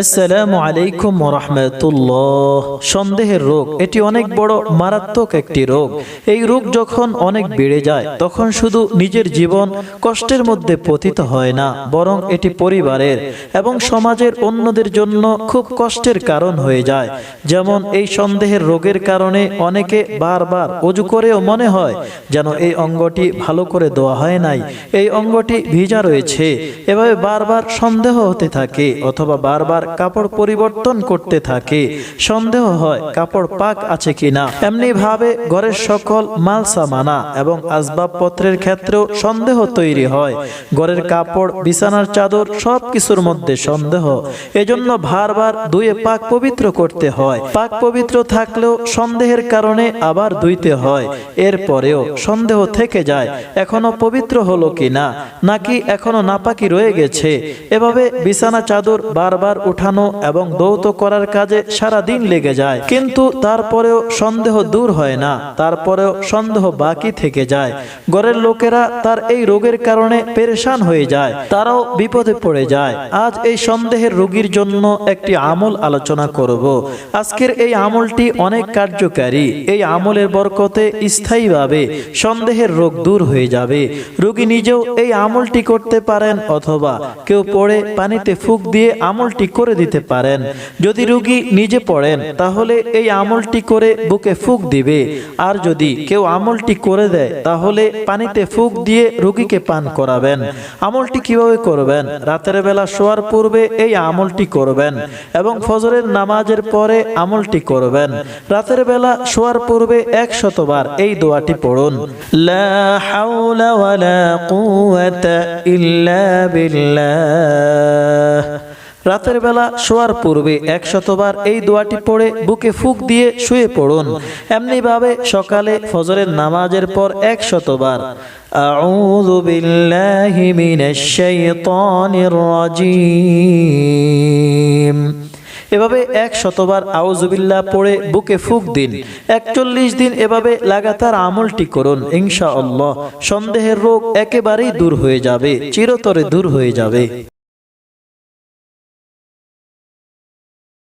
আসসালামু আলাইকুম রহমতুল্লাহ সন্দেহের রোগ, এটি অনেক বড় মারাত্মক একটি রোগ। এই রোগ যখন অনেক বেড়ে যায়, তখন শুধু নিজের জীবন কষ্টের মধ্যে পতিত হয় না, বরং এটি পরিবারের এবং সমাজের অন্যদের জন্য খুব কষ্টের কারণ হয়ে যায়। যেমন এই সন্দেহের রোগের কারণে অনেকে বারবার অজু করেও মনে হয় যেন এই অঙ্গটি ভালো করে দেওয়া হয় নাই, এই অঙ্গটি ভিজা রয়েছে। এভাবে বারবার সন্দেহ হতে থাকে, অথবা বারবার কাপড় পরিবর্তন করতে থাকে। সন্দেহ হয় কাপড় পাক আছে কিনা। এমনি ভাবে ঘরের সকল মাল সামানা এবং আসবাবপত্রের ক্ষেত্রেও সন্দেহ তৈরি হয়। ঘরের কাপড়, বিছানার চাদর সব কিছুর মধ্যে সন্দেহ। এজন্য বারবার ধুয়ে পাক পবিত্র করতে হয়। পাক পবিত্র থাকলেও সন্দেহের কারণে আবার ধুইতে হয়। এরপরেও সন্দেহ থেকে যায়, এখনও পবিত্র হলো কিনা, নাকি এখনও নাপাকি রয়ে গেছে। এভাবে বিছানা চাদর বারবার উঠানো এবং দৌত করার কাজে সারা দিন লেগে যায়। কিন্তু তারপরেও সন্দেহ দূর হয় না। তারপরেও সন্দেহ বাকি থেকে যায়। ঘরের লোকেরা তার এই রোগের কারণে পেরেশান হয়ে যায়। তারাও বিপদে পড়ে যায়। আজ এই সন্দেহের রোগীর জন্য একটি আমল আলোচনা করব। আজকের এই আমলটি অনেক কার্যকারী। এই আমলের বরকতে স্থায়ীভাবে সন্দেহের রোগ দূর হয়ে যাবে। রোগী নিজেও এই আমলটি করতে পারেন অথবা কেউ পড়ে পানিতে ফুক দিয়ে আমলটি করে দিতে পারেন। যদি রোগী নিজে পড়েন, তাহলে এই আমলটি করে বুকে ফুক দিবে। আর যদি কেউ আমলটি করে দেয়, তাহলে পানিতে ফুক দিয়ে রোগীকে পান করাবেন। আমলটি কীভাবে করবেন? রাতের বেলা শোয়ার পূর্বে এই আমলটি করবেন এবং ফজরের নামাজের পরে আমলটি করবেন। রাতের বেলা শোয়ার পূর্বে এক শতবার এই দোয়াটি পড়ুন। ইল্লা বিল্লাহ। রাতের বেলা শোয়ার পূর্বে এক শতবার এই দোয়াটি পড়ে বুকে ফুক দিয়ে শুয়ে পড়ুন এমনিভাবে সকালে ফজরের নামাজের পর এক শতবার أعوذ بالله من الشيطان الرجيم এভাবে এক শতবার আউজুবিল্লাহ পড়ে বুকে ফুক দিন একচল্লিশ দিন এভাবে লাগাতার আমলটি করুন ইনশা আল্লাহ সন্দেহের রোগ একেবারেই দূর হয়ে যাবে চিরতরে দূর হয়ে যাবে